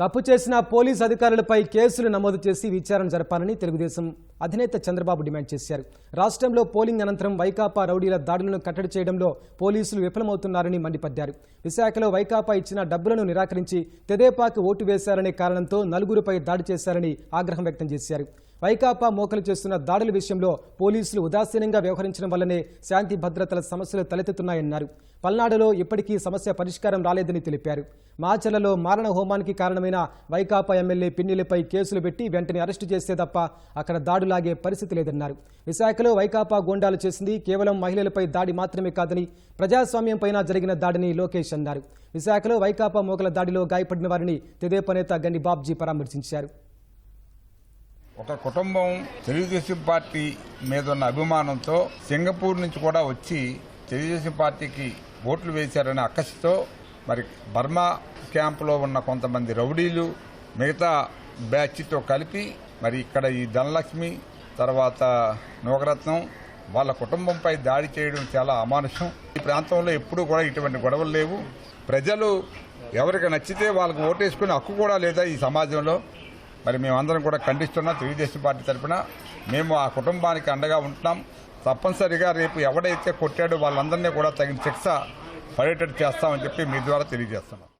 తప్పు చేసిన పోలీసు అధికారులపై కేసులు నమోదు చేసి విచారణ జరపాలని తెలుగుదేశం అధినేత చంద్రబాబు డిమాండ్ చేశారు. రాష్ట్రంలో పోలింగ్ అనంతరం వైకాపా రౌడీల దాడులను కట్టడి చేయడంలో పోలీసులు విఫలమవుతున్నారని మండిపడ్డారు. విశాఖలో వైకాపా ఇచ్చిన డబ్బులను నిరాకరించి తెదేపాకు ఓటు వేశారనే కారణంతో నలుగురుపై దాడి చేశారని ఆగ్రహం వ్యక్తం చేశారు. వైకాపా మోకలు చేస్తున్న దాడుల విషయంలో పోలీసులు ఉదాసీనంగా వ్యవహరించడం వల్లనే శాంతి భద్రతల సమస్యలు తలెత్తుతున్నాయన్నారు. పల్నాడులో ఇప్పటికీ సమస్య పరిష్కారం రాలేదని తెలిపారు. మాచర్లలో మారణ హోమానికి కారణమైన వైకాపా ఎమ్మెల్యే పిన్నిలపై కేసులు పెట్టి వెంటనే అరెస్టు చేస్తే తప్ప అక్కడ దాడులాగే పరిస్థితి లేదన్నారు. విశాఖలో వైకాపా గోండాలు చేసింది కేవలం మహిళలపై దాడి మాత్రమే కాదని ప్రజాస్వామ్యంపైన జరిగిన దాడిని లోకేష్ అన్నారు. విశాఖలో వైకాపా మోకల దాడిలో గాయపడిన వారిని తెదేపా నేత గండి బాబ్జీ పరామర్శించారు. ఒక కుటుంబం తెలుగుదేశం పార్టీ మీద ఉన్న అభిమానంతో సింగపూర్ నుంచి కూడా వచ్చి తెలుగుదేశం పార్టీకి ఓట్లు వేశారనే అక్కసితో మరి బర్మా క్యాంపులో ఉన్న కొంతమంది రౌడీలు మిగతా బ్యాచ్తో కలిపి మరి ఇక్కడ ఈ ధనలక్ష్మి తర్వాత నోగరత్నం వాళ్ళ కుటుంబంపై దాడి చేయడం చాలా అమానుషం. ఈ ప్రాంతంలో ఎప్పుడూ కూడా ఇటువంటి గొడవలు లేవు. ప్రజలు ఎవరికి నచ్చితే వాళ్ళకు ఓటేసుకునే హక్కు కూడా లేదా ఈ సమాజంలో? మరి మేమందరం కూడా ఖండిస్తున్నాం తెలుగుదేశం పార్టీ తరఫున మేము ఆ కుటుంబానికి అండగా ఉంటున్నాం. తప్పనిసరిగా రేపు ఎవడైతే కొట్టాడో వాళ్ళందరినీ కూడా తగిన శిక్ష పడేటట్టు చేస్తామని చెప్పి మీ ద్వారా తెలియజేస్తున్నాం.